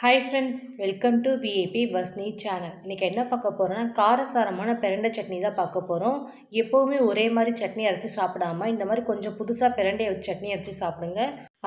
Hi friends welcome to பிஏபி வஸ்னி channel இன்றைக்கி என்ன பார்க்க போகிறோன்னா காரசாரமான பிரண்டை சட்னி தான் பார்க்க போகிறோம் எப்போவுமே ஒரே மாதிரி சட்னி அரைச்சி சாப்பிடாம இந்த மாதிரி கொஞ்சம் புதுசாக பிரண்டையை வச்சு சட்னி அரைச்சி சாப்பிடுங்க.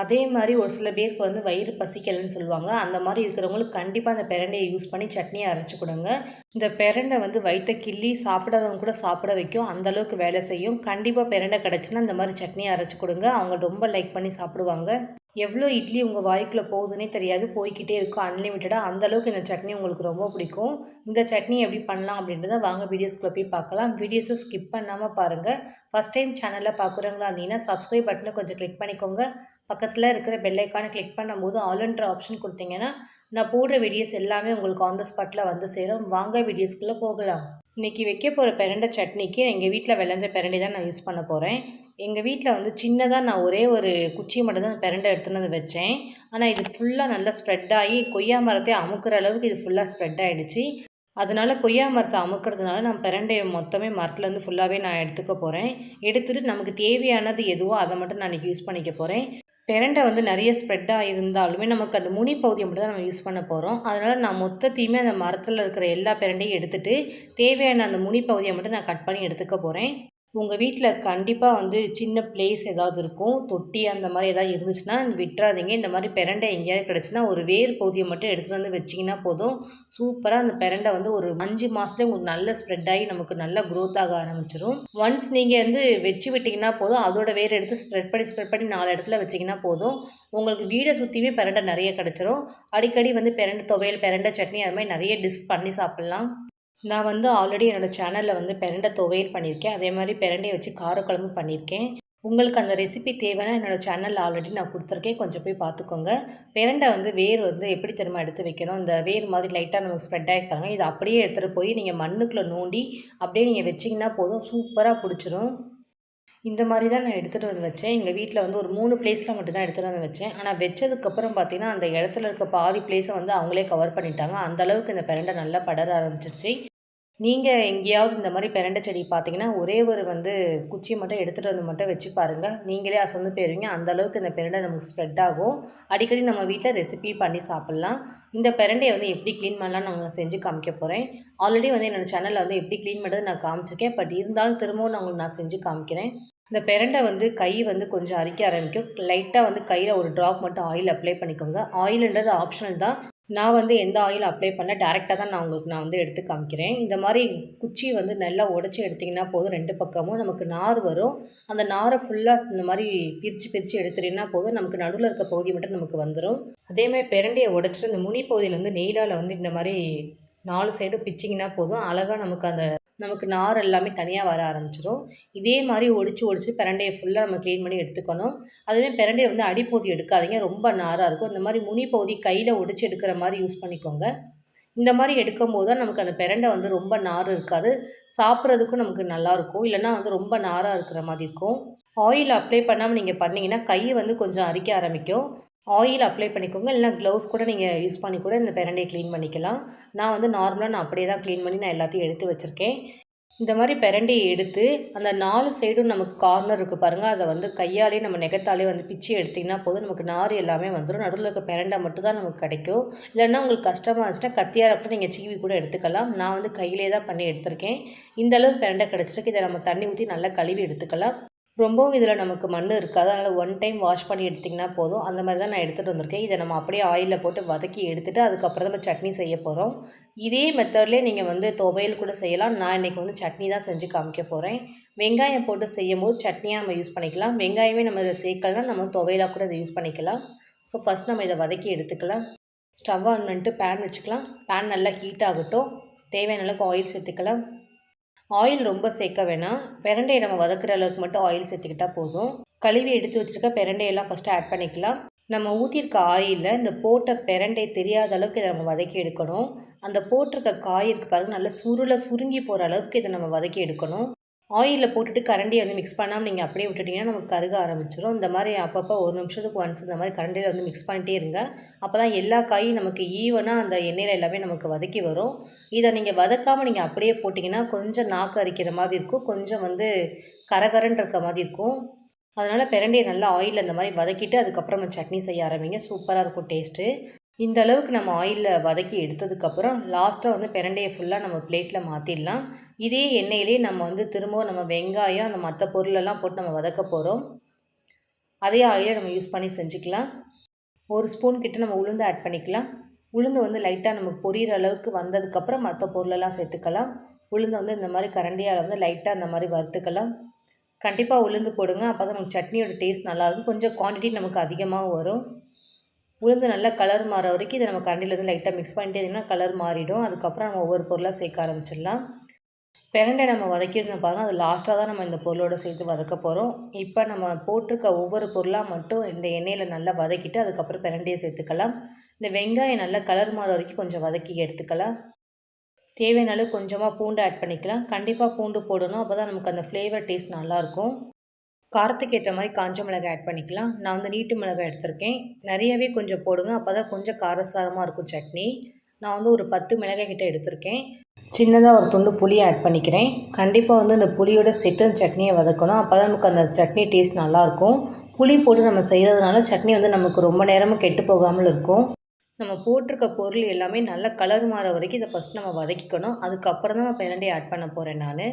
அதே மாதிரி ஒரு சில பேருக்கு வந்து வயிறு பசிக்கலைன்னு சொல்லுவாங்க. அந்த மாதிரி இருக்கிறவங்களுக்கு கண்டிப்பாக அந்த பிரண்டையை யூஸ் பண்ணி சட்னியை அரைச்சி கொடுங்க. இந்த பிரண்டை வந்து வயிற்ற கிள்ளி சாப்பிடாதவங்க கூட சாப்பிட வைக்கும். அந்தளவுக்கு வேலை செய்யும். கண்டிப்பாக பிரண்டை கிடச்சுன்னா இந்த மாதிரி சட்னியை அரைச்சி கொடுங்க. அவங்க ரொம்ப லைக் பண்ணி சாப்பிடுவாங்க. எவ்வளோ இட்லி உங்கள் வாய்க்குள்ளே போகுதுன்னே தெரியாது. போய்க்கிட்டே இருக்கும். அன்லிமிட்டடாக அந்த அளவுக்கு இந்த சட்னி உங்களுக்கு ரொம்ப பிடிக்கும். இந்த சட்னி எப்படி பண்ணலாம் அப்படின்றத வாங்க வீடியோஸ்க்குள்ளே போய் பார்க்கலாம். வீடியோஸை ஸ்கிப் பண்ணாமல் பாருங்கள் ஃபஸ்ட் டைம் சேனலில் பார்க்குறவங்களா இருந்தீங்கன்னா சப்ஸ்கிரைப் பட்டனை கொஞ்சம் கிளிக் பண்ணிக்கோங்க. பக்கத்தில் இருக்கிற பெல்லைக்கானை கிளிக் பண்ணும்போது ஆல்ன்ற ஆப்ஷன் கொடுத்தீங்கன்னா நான் போடுற வீடியோஸ் எல்லாமே உங்களுக்கு ஆன் த ஸ்பாட்டில் வந்து சேரும். வாங்க வீடியோஸ்குள்ளே போகலாம். இன்றைக்கி வைக்க போகிற பிரண்டை சட்னிக்கு எங்கள் வீட்டில் விளைஞ்ச பிரண்டை தான் நான் யூஸ் பண்ண போகிறேன் எங்கள் வீட்டில் வந்து சின்னதாக நான் ஒரே ஒரு குச்சி மட்டும் தான் பிரண்டை எடுத்துன்னு வந்து வச்சேன். ஆனால் இது ஃபுல்லாக நல்லா ஸ்ப்ரெட் ஆகி கொய்யா மரத்தை அமுக்கிற அளவுக்கு இது ஃபுல்லாக ஸ்ப்ரெட் ஆகிடுச்சு அதனால கொய்யா மரத்தை அமுக்கிறதுனால நான் பிரண்டையை மொத்தமே மரத்துலேருந்து ஃபுல்லாகவே நான் எடுத்துக்க போகிறேன் எடுத்துகிட்டு நமக்கு தேவையானது எதுவோ அதை மட்டும் நான் இன்றைக்கி யூஸ் பண்ணிக்க போகிறேன் பிரண்டை வந்து நிறைய ஸ்ப்ரெட்டாக இருந்தாலுமே நமக்கு அந்த முனி பகுதியை மட்டும் தான் நம்ம யூஸ் பண்ண போகிறோம் அதனால் நான் மொத்தத்தையுமே அந்த மரத்தில் இருக்கிற எல்லா பெரண்டையும் எடுத்துகிட்டு தேவையான அந்த முனி பகுதியை மட்டும் நான் கட் பண்ணி எடுத்துக்க போகிறேன் உங்கள் வீட்டில் கண்டிப்பாக வந்து சின்ன பிளேஸ் ஏதாவது இருக்கும். தொட்டி அந்த மாதிரி ஏதாவது இருந்துச்சுன்னா விட்டுறாதீங்க. இந்த மாதிரி பிரண்டை எங்கேயாவது கிடச்சுன்னா ஒரு வேர் பகுதியை மட்டும் எடுத்துகிட்டு வந்து வச்சிங்கன்னா போதும். சூப்பராக அந்த பிரண்டை வந்து ஒரு அஞ்சு மாதத்துலேயே உங்களுக்கு நல்ல ஸ்ப்ரெட் ஆகி நமக்கு நல்லா க்ரோத் ஆக ஆரம்பிச்சிடும் ஒன்ஸ் நீங்கள் வந்து வச்சு விட்டிங்கன்னா போதும். அதோட வேர் எடுத்து ஸ்ப்ரெட் பண்ணி ஸ்ப்ரெட் பண்ணி நாலு இடத்துல வச்சிங்கன்னா போதும். உங்களுக்கு வீடை சுற்றியுமே பிரண்டை நிறைய கிடச்சிரும். அடிக்கடி வந்து பிரண்டை துவையல் பெரண்டை சட்னி அது மாதிரி நிறைய டிஷ் பண்ணி சாப்பிட்லாம். நான் வந்து ஆல்ரெடி என்னோடய சேனலில் வந்து பெரண்டை துவையல் பண்ணியிருக்கேன். அதே மாதிரி பெரண்டையை வச்சு காரக்குழம்பு பண்ணியிருக்கேன். உங்களுக்கு அந்த ரெசிபி தேவைன்னா என்னோடய சேனலில் ஆல்ரெடி நான் கொடுத்துருக்கேன். கொஞ்சம் போய் பார்த்துக்கோங்க. பெரண்டை வந்து வேர் வந்து எப்படி திரும்ப எடுத்து வைக்கணும்? இந்த வேர் மாதிரி லைட்டாக நமக்கு ஸ்ப்ரெட் ஆகிருக்காங்க இதை அப்படியே எடுத்துகிட்டு போய் நீங்கள் மண்ணுக்குள்ளே நோண்டி அப்படியே நீங்கள் வச்சிங்கன்னா போதும். சூப்பராக பிடிச்சிரும். இந்த மாதிரி தான் நான் எடுத்துகிட்டு வந்து வச்சேன். எங்கள் வீட்டில் வந்து ஒரு மூணு பிளேஸில் மட்டும்தான் எடுத்துகிட்டு வந்து வச்சேன். ஆனால் வச்சதுக்கப்புறம் பார்த்திங்கன்னா அந்த இடத்துல இருக்க பாதி பிளேஸை வந்து அவங்களே கவர் பண்ணிட்டாங்க. அந்தளவுக்கு இந்த பிரண்டை நல்லா படர ஆரம்பிச்சிருச்சு. நீங்கள் எங்கேயாவது இந்த மாதிரி பெரண்டை செடி பார்த்தீங்கன்னா ஒரே ஒரு வந்து குச்சியை மட்டும் எடுத்துகிட்டு வந்து மட்டும் வச்சு பாருங்கள் நீங்களே அசந்து போயிருவீங்க. அந்தளவுக்கு இந்த பிரண்டை நமக்கு ஸ்ப்ரெட் ஆகும். அடிக்கடி நம்ம வீட்டில் ரெசிபி பண்ணி சாப்பிட்லாம். இந்த பிரண்டையை வந்து எப்படி க்ளீன் பண்ணலாம் நாங்கள் செஞ்சு காமிக்க போகிறேன் ஆல்ரெடி வந்து என்னோடய சேனலில் வந்து எப்படி க்ளீன் பண்ணுறது நான் காமிச்சிருக்கேன். பட் இருந்தாலும் திரும்பவும் நான் உங்களுக்கு நான் செஞ்சு காமிக்கிறேன். இந்த பிரண்டை வந்து கை வந்து கொஞ்சம் அரிக்க ஆரம்பிக்கும். லைட்டாக வந்து கையில் ஒரு ட்ராப் மட்டும் ஆயில் அப்ளை பண்ணிக்கோங்க. ஆயிலுன்றது ஆப்ஷனல் தான். நான் வந்து எந்த ஆயில் அப்ளை பண்ண டேரெக்டாக தான் நான் உங்களுக்கு நான் வந்து எடுத்து காமிக்கிறேன். இந்த மாதிரி குச்சி வந்து நல்லா உடச்சி எடுத்திங்கன்னா போதும். ரெண்டு பக்கமும் நமக்கு நார் வரும். அந்த நாரை ஃபுல்லாக இந்த மாதிரி பிரித்து பிரித்து எடுத்துட்டீங்கன்னா போதும். நமக்கு நடுவில் இருக்க பகுதி மட்டும் நமக்கு வந்துடும் அதேமாதிரி பெரண்டியை உடச்சிட்டு அந்த முனி பகுதியில் வந்து நெய்லால் வந்து இந்த மாதிரி நாலு சைடும் பிச்சிங்கன்னா போதும். அழகாக நமக்கு அந்த நமக்கு நார் எல்லாமே தனியாக வர ஆரம்பிச்சிடும் இதே மாதிரி ஒடிச்சு ஒடிச்சு பிரண்டையை ஃபுல்லாக நம்ம க்ளீன் பண்ணி எடுத்துக்கணும். அதுவே பிரண்டையை வந்து அடிப்பகுதி எடுக்காதீங்க. ரொம்ப நாராக இருக்கும். இந்த மாதிரி முனி பகுதி கையில் ஒடிச்சு எடுக்கிற மாதிரி யூஸ் பண்ணிக்கோங்க. இந்த மாதிரி எடுக்கும் போது தான் நமக்கு அந்த பிரண்டை வந்து ரொம்ப நார் இருக்காது. சாப்பிட்றதுக்கும் நமக்கு நல்லாயிருக்கும் இல்லைன்னா வந்து ரொம்ப நாராக இருக்கிற மாதிரி இருக்கும். ஆயில் அப்ளை பண்ணாமல் நீங்கள் பண்ணிங்கன்னா கை வந்து கொஞ்சம் அரிக்க ஆரம்பிக்கும். ஆயில் அப்ளை பண்ணிக்கோங்க. இல்லைனா க்ளவுஸ் கூட நீங்கள் யூஸ் பண்ணி கூட இந்த பிரண்டையை க்ளீன் பண்ணிக்கலாம். நான் வந்து நார்மலாக நான் அப்படியே தான் க்ளீன் பண்ணி நான் எல்லாத்தையும் எடுத்து வச்சுருக்கேன். இந்த மாதிரி பெரண்டையை எடுத்து அந்த நாலு சைடும் நமக்கு கார்னர் இருக்குது பாருங்கள் அதை வந்து கையாலே நம்ம நெகத்தாலே வந்து பிச்சு எடுத்திங்கன்னா போதும். நமக்கு நார் எல்லாமே வந்துடும் நடுவில் இருக்க பெரண்டை மட்டும் தான் நமக்கு கிடைக்கும். இல்லைன்னா உங்களுக்கு கஷ்டமாக இருந்துச்சுன்னா கத்தியால் கூட நீங்கள் சீவி கூட எடுத்துக்கலாம். நான் வந்து கையிலே தான் பண்ணி எடுத்திருக்கேன். இந்த அளவுக்கு பெரண்டை கிடச்சிருக்கு. இதை நம்ம தண்ணி ஊற்றி நல்லா கழுவி எடுத்துக்கலாம். ரொம்பவும் இதில் நமக்கு மண் இருக்காது. அதனால் ஒன் டைம் வாஷ் பண்ணி எடுத்திங்கன்னா போதும். அந்த மாதிரி தான் நான் எடுத்துகிட்டு வந்திருக்கேன். இதை நம்ம அப்படியே ஆயிலில் போட்டு வதக்கி எடுத்துகிட்டு அதுக்கப்புறம் நம்ம சட்னி செய்ய போகிறோம் இதே மெத்தட்லேயே நீங்கள் வந்து துவையல் கூட செய்யலாம். நான் இன்றைக்கி வந்து சட்னி தான் செஞ்சு காமிக்க போகிறேன் வெங்காயம் போட்டு செய்யும் போது சட்னியாக நம்ம யூஸ் பண்ணிக்கலாம். வெங்காயமே நம்ம இதை சேர்க்கலாம் நம்ம துவையலாக கூட இதை யூஸ் பண்ணிக்கலாம். ஸோ ஃபஸ்ட் நம்ம இதை வதக்கி எடுத்துக்கலாம். ஸ்டவ் ஆன் பண்ணிட்டு பேன் வச்சுக்கலாம். பேன் நல்லா ஹீட் ஆகட்டும். தேவையான அளவுக்கு ஆயில் சேர்த்துக்கலாம். ஆயில் ரொம்ப சேர்க்க வேணாம். பிரண்டையை நம்ம வதக்குற அளவுக்கு மட்டும் ஆயில் சேர்த்துக்கிட்டால் போதும். கழுவி எடுத்து வச்சுருக்க பிரண்டையெல்லாம் ஃபஸ்ட்டு ஆட் பண்ணிக்கலாம். நம்ம ஊற்றிருக்க ஆயிலில் இந்த போட்ட பிரண்டை தெரியாத அளவுக்கு இதை நம்ம வதக்கி எடுக்கணும். அந்த போட்டிருக்க காய் இருக்கு பாருங்கள் நல்லா சுருளை சுருங்கி போகிற அளவுக்கு இதை நம்ம வதக்கி எடுக்கணும். ஆயிலில் போட்டுட்டு கரண்டியை வந்து மிக்ஸ் பண்ணாமல் நீங்கள் அப்படியே விட்டுட்டிங்கன்னா நமக்கு கருக ஆரம்பிச்சிடும் இந்த மாதிரி அப்பப்போ ஒரு நிமிஷத்துக்கு ஒன்ஸ் இந்த மாதிரி கரண்டியில் வந்து மிக்ஸ் பண்ணிட்டே இருங்க. அப்போ தான் எல்லா காயும் நமக்கு ஈவனாக அந்த எண்ணெயில் எல்லாமே நமக்கு வதக்கி வரும். இதை நீங்கள் வதக்காமல் நீங்கள் அப்படியே போட்டிங்கன்னா கொஞ்சம் நாக்கு அரிக்கிற மாதிரி இருக்கும். கொஞ்சம் வந்து கரகரன்னு இருக்க மாதிரி இருக்கும். அதனால் பிரண்டையை நல்லா ஆயிலில் இந்த மாதிரி வதக்கிட்டு அதுக்கப்புறம் சட்னி செய்ய ஆரம்பிங்க. சூப்பராக இருக்கும் டேஸ்ட்டு இந்த அளவுக்கு நம்ம ஆயிலில் வதக்கி எடுத்ததுக்கப்புறம் லாஸ்ட்டாக வந்து பிரண்டையை ஃபுல்லாக நம்ம பிளேட்டில் மாற்றிடலாம் இதே எண்ணெயிலே நம்ம வந்து திரும்பவும் நம்ம வெங்காயம் அந்த மற்ற பொருளெல்லாம் போட்டு நம்ம வதக்க போகிறோம் அதே ஆயிலை நம்ம யூஸ் பண்ணி செஞ்சுக்கலாம். ஒரு ஸ்பூன் கிட்ட நம்ம உளுந்து ஆட் பண்ணிக்கலாம். உளுந்து வந்து லைட்டாக நமக்கு பொரியிற அளவுக்கு வந்ததுக்கப்புறம் மற்ற பொருளெல்லாம் சேர்த்துக்கலாம். உளுந்து வந்து இந்த மாதிரி கரண்டியால் வந்து லைட்டாக இந்த மாதிரி வறுத்துக்கலாம். கண்டிப்பாக உளுந்து போடுங்க. அப்போ தான் நமக்கு சட்னியோட டேஸ்ட் நல்லாயிருக்கும் கொஞ்சம் குவான்டிட்டி நமக்கு அதிகமாக வரும். உளுந்து நல்லா கலர் மாற வரைக்கும் இதை நம்ம கரண்டியில் வந்து லைட்டாக மிக்ஸ் பண்ணிட்டே இருந்தீங்கன்னா கலர் மாறிடும். அதுக்கப்புறம் நம்ம ஒவ்வொரு பொருளாக சேர்க்க ஆரம்பிச்சிடலாம். பிரண்டை நம்ம வதக்கியிருந்தோம் பாருங்கள் அது லாஸ்ட்டாக தான் நம்ம இந்த பொருளோட சேர்த்து வதக்க போகிறோம் இப்போ நம்ம போட்டிருக்க ஒவ்வொரு பொருளாக மட்டும் இந்த எண்ணெயில் நல்லா வதக்கிட்டு அதுக்கப்புறம் பிரண்டையை சேர்த்துக்கலாம். இந்த வெங்காயம் நல்லா கலர் மாற வரைக்கும் கொஞ்சம் வதக்கி எடுத்துக்கலாம். தேவையான அளவு கொஞ்சமாக பூண்டு ஆட் பண்ணிக்கலாம். கண்டிப்பாக பூண்டு போடணும். அப்போ தான் நமக்கு அந்த ஃப்ளேவர் டேஸ்ட் நல்லாயிருக்கும் காரத்துக்கு ஏற்ற மாதிரி காஞ்ச மிளகாய் ஆட் பண்ணிக்கலாம். நான் வந்து நீட்டு மிளகாய் எடுத்திருக்கேன். நிறையவே கொஞ்சம் போடுங்க. அப்போ தான் கொஞ்சம் காரசாரமாக இருக்கும் சட்னி. நான் வந்து ஒரு பத்து மிளகாய் கிட்டே எடுத்திருக்கேன். சின்னதாக ஒரு துண்டு புளி ஆட் பண்ணிக்கிறேன். கண்டிப்பாக வந்து இந்த புளியோட செட்டு சட்னியை வதக்கணும். அப்போ தான் நமக்கு அந்த சட்னி டேஸ்ட் நல்லாயிருக்கும். புளி போட்டு நம்ம செய்கிறதுனால சட்னி வந்து நமக்கு ரொம்ப நேரமும் கெட்டு போகாமல் இருக்கும். நம்ம போட்டிருக்க பொருள் எல்லாமே நல்ல கலர் மாற வரைக்கும் இதை ஃபஸ்ட் நம்ம வதக்கிக்கணும். அதுக்கப்புறம் தான் நான் பிரண்டையை ஆட் பண்ண போகிறேன் நான்.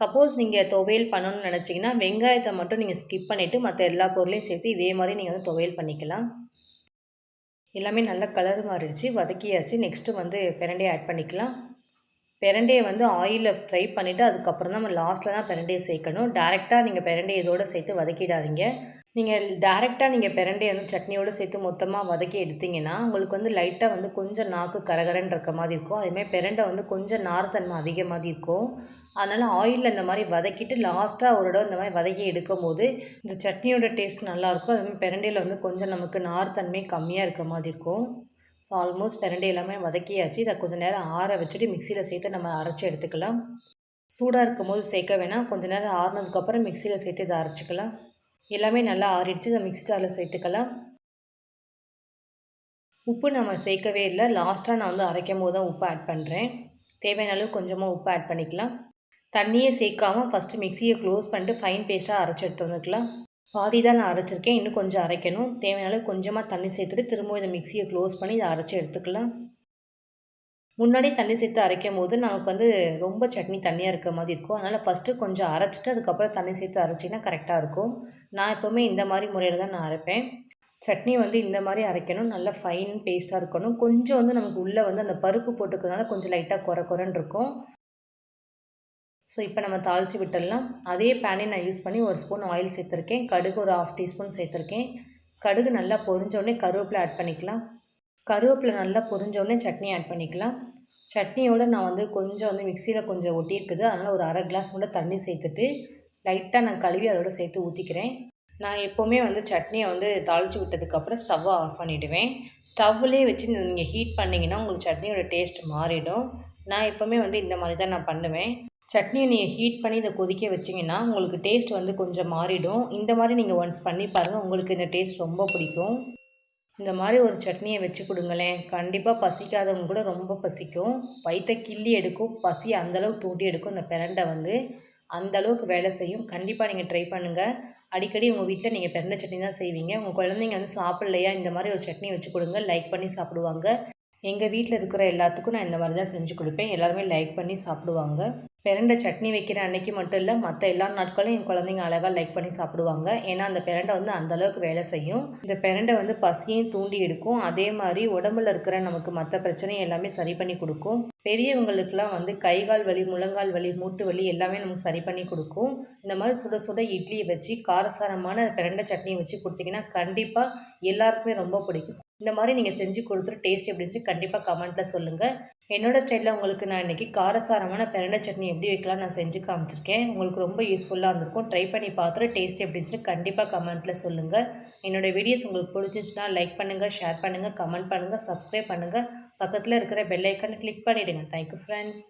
சப்போஸ் நீங்கள் துவையல் பண்ணணும்னு நினச்சிங்கன்னா வெங்காயத்தை மட்டும் நீங்கள் ஸ்கிப் பண்ணிவிட்டு மற்ற எல்லா பொருளையும் சேர்த்து இதே மாதிரி நீங்கள் வந்து துவையல் பண்ணிக்கலாம். எல்லாமே நல்ல கலர் மாறிடுச்சு வதக்கியாச்சு. நெக்ஸ்ட்டு வந்து பிரண்டையை ஆட் பண்ணிக்கலாம். பிரண்டையை வந்து ஆயிலில் ஃப்ரை பண்ணிவிட்டு அதுக்கப்புறம் தான் நம்ம லாஸ்ட்டில் தான் பிரண்டையை சேர்க்கணும். டேரெக்டாக நீங்கள் பிரண்டையை இதோடு சேர்த்து வதக்கிடாதீங்க. நீங்கள் டேரெக்டாக நீங்கள் பிரண்டையை வந்து சட்னியோடு சேர்த்து மொத்தமாக வதக்கி எடுத்திங்கன்னா உங்களுக்கு வந்து லைட்டாக வந்து கொஞ்சம் நாக்கு கரகரன்னு இருக்க மாதிரி இருக்கும். அதேமாதிரி பிரண்டை வந்து கொஞ்சம் நார்த்தன்மை அதிகமாக இருக்கும். அதனால் ஆயிலில் இந்த மாதிரி வதக்கிட்டு லாஸ்ட்டாக ஒரு இடம் இந்த மாதிரி வதக்கி எடுக்கும் போது இந்த சட்னியோட டேஸ்ட் நல்லாயிருக்கும் அதுமாதிரி பிரண்டையில் வந்து கொஞ்சம் நமக்கு நார்த்தன்மை கம்மியாக இருக்க மாதிரி இருக்கும். ஸோ ஆல்மோஸ்ட் பிரண்டை எல்லாமே வதக்கியாச்சு. இதை கொஞ்சம் நேரம் ஆற வச்சுட்டு மிக்சியில் சேர்த்து நம்ம அரைச்சி எடுத்துக்கலாம். சூடாக இருக்கும் போது சேர்க்க வேணாம். கொஞ்சம் நேரம் ஆறுனதுக்கப்புறம் மிக்சியில் சேர்த்து இதை அரைச்சிக்கலாம். எல்லாமே நல்லா ஆறிடுச்சு. இதை மிக்சி ஜாரில் சேர்த்துக்கலாம். உப்பு நம்ம சேர்க்கவே இல்லை. லாஸ்ட்டாக நான் வந்து அரைக்கும் போது தான் உப்பு ஆட் பண்ணுறேன் தேவையான அளவு கொஞ்சமாக உப்பு ஆட் பண்ணிக்கலாம். தண்ணியே சேர்க்காமல் ஃபஸ்ட்டு மிக்சியை க்ளோஸ் பண்ணிட்டு ஃபைன் பேஸ்ட்டாக அரைச்சி எடுத்து வந்துக்கலாம். பாதி தான் நான் அரைச்சிருக்கேன். இன்னும் கொஞ்சம் அரைக்கணும். தேவையான அளவு கொஞ்சமாக தண்ணி சேர்த்துட்டு திரும்பவும் இதை மிக்சியை க்ளோஸ் பண்ணி இதை அரைச்சி எடுத்துக்கலாம். முன்னாடி தண்ணி சேர்த்து அரைக்கும் போது நமக்கு வந்து ரொம்ப சட்னி தண்ணியாக இருக்க மாதிரி இருக்கும். அதனால் ஃபஸ்ட்டு கொஞ்சம் அரைச்சிட்டு அதுக்கப்புறம் தண்ணி சேர்த்து அரைச்சிங்கன்னா கரெக்டாக இருக்கும். நான் எப்போவுமே இந்த மாதிரி முறையில் தான் நான் அரைப்பேன். சட்னி வந்து இந்த மாதிரி அரைக்கணும். நல்லா ஃபைன் பேஸ்ட்டாக இருக்கணும். கொஞ்சம் வந்து நமக்கு உள்ளே வந்து அந்த பருப்பு போட்டுக்கிறதுனால கொஞ்சம் லைட்டாக குறை குறைன்னு இருக்கும். ஸோ இப்போ நம்ம தாளித்து விட்டுடலாம். அதே பேனே நான் யூஸ் பண்ணி ஒரு ஸ்பூன் ஆயில் சேர்த்துருக்கேன். கடுகு ஒரு ஆஃப் டீஸ்பூன் சேர்த்துருக்கேன். கடுகு நல்லா பொரிஞ்சோடனே கருவேப்பிலை ஆட் பண்ணிக்கலாம். கருவேப்பிலை நல்லா பொரிஞ்சோடனே சட்னி ஆட் பண்ணிக்கலாம். சட்னியோடு நான் வந்து கொஞ்சம் வந்து மிக்சியில் கொஞ்சம் ஒட்டியிருக்குது. அதனால் ஒரு அரை கிளாஸ் கூட தண்ணி சேர்த்துட்டு லைட்டாக நான் கழுவி அதோட சேர்த்து ஊற்றிக்கிறேன் நான் எப்போவுமே வந்து சட்னியை வந்து தாளித்து விட்டதுக்கப்புறம் ஸ்டவ்வை ஆஃப் பண்ணிவிடுவேன் ஸ்டவ்லேயே வச்சு நீங்கள் ஹீட் பண்ணிங்கன்னா உங்களுக்கு சட்னியோட டேஸ்ட் மாறிடும். நான் எப்போவுமே வந்து இந்த மாதிரி தான் நான் பண்ணுவேன். சட்னியை நீங்கள் ஹீட் பண்ணி இதை கொதிக்க வச்சிங்கன்னா உங்களுக்கு டேஸ்ட் வந்து கொஞ்சம் மாறிடும். இந்த மாதிரி நீங்கள் ஒன்ஸ் பண்ணி பாருங்கள் உங்களுக்கு இந்த டேஸ்ட் ரொம்ப பிடிக்கும். இந்த மாதிரி ஒரு சட்னியை வச்சு கொடுங்களேன். கண்டிப்பாக பசிக்காதவங்க கூட ரொம்ப பசிக்கும். வயிற்றை கிள்ளி எடுக்கும். பசி அந்தளவுக்கு தூண்டி எடுக்கும். இந்த பிரண்டை வந்து அந்த அளவுக்கு வேலை செய்யும். கண்டிப்பாக நீங்கள் ட்ரை பண்ணுங்கள் அடிக்கடி உங்கள் வீட்டில் நீங்கள் பிறந்த சட்னி தான் செய்வீங்க. உங்கள் குழந்தைங்க வந்து சாப்பிட்லையா? இந்த மாதிரி ஒரு சட்னி வச்சு கொடுங்க. லைக் பண்ணி சாப்பிடுவாங்க. எங்கள் வீட்டில் இருக்கிற எல்லாத்துக்கும் நான் இந்த மாதிரி தான் செஞ்சு கொடுப்பேன். எல்லாருமே லைக் பண்ணி சாப்பிடுவாங்க. பிரண்டை சட்னி வைக்கிற அன்னைக்கு மட்டும் இல்லை மற்ற எல்லா நாட்களும் என் குழந்தைங்க அழகாக லைக் பண்ணி சாப்பிடுவாங்க. ஏன்னா அந்த பிரண்டை வந்து அந்தளவுக்கு வேலை செய்யும். இந்த பிரண்டை வந்து பசியும் தூண்டி எடுக்கும். அதே மாதிரி உடம்புல இருக்கிற நமக்கு மற்ற பிரச்சனையும் எல்லாமே சரி பண்ணி கொடுக்கும். பெரியவங்களுக்குலாம் வந்து கை கால் வலி முழங்கால் வலி மூட்டு வலி எல்லாமே நமக்கு சரி பண்ணி கொடுக்கும். இந்த மாதிரி சுட சுட இட்லியை வச்சு காரசாரமான பிரண்டை சட்னியை வச்சு கொடுத்தீங்கன்னா கண்டிப்பாக எல்லாருக்குமே ரொம்ப பிடிக்கும். இந்த மாதிரி நீங்கள் செஞ்சு கொடுத்துட்டு டேஸ்ட் எப்படி இருந்துச்சு கண்டிப்பாக கமெண்ட்டில் சொல்லுங்கள் என்னோடய ஸ்டைலில் உங்களுக்கு நான் இன்றைக்கி காரசாரமான பிரண்டை சட்னி எப்படி வைக்கலாம் நான் செஞ்சு காமிச்சிருக்கேன். உங்களுக்கு ரொம்ப யூஸ்ஃபுல்லாக இருந்திருக்கும். ட்ரை பண்ணி பார்த்துட்டு டேஸ்ட் எப்படி இருந்துச்சுன்னு கண்டிப்பாக கமெண்ட்டில் சொல்லுங்கள் என்னோடய வீடியோஸ் உங்களுக்கு பிடிச்சிச்சுன்னா லைக் பண்ணுங்கள் ஷேர் பண்ணுங்கள் கமெண்ட் பண்ணுங்கள் சப்ஸ்கிரைப் பண்ணுங்கள் பக்கத்தில் இருக்கிற பெல் ஐக்கானை கிளிக் பண்ணிவிடுங்க தேங்க்யூ ஃப்ரெண்ட்ஸ்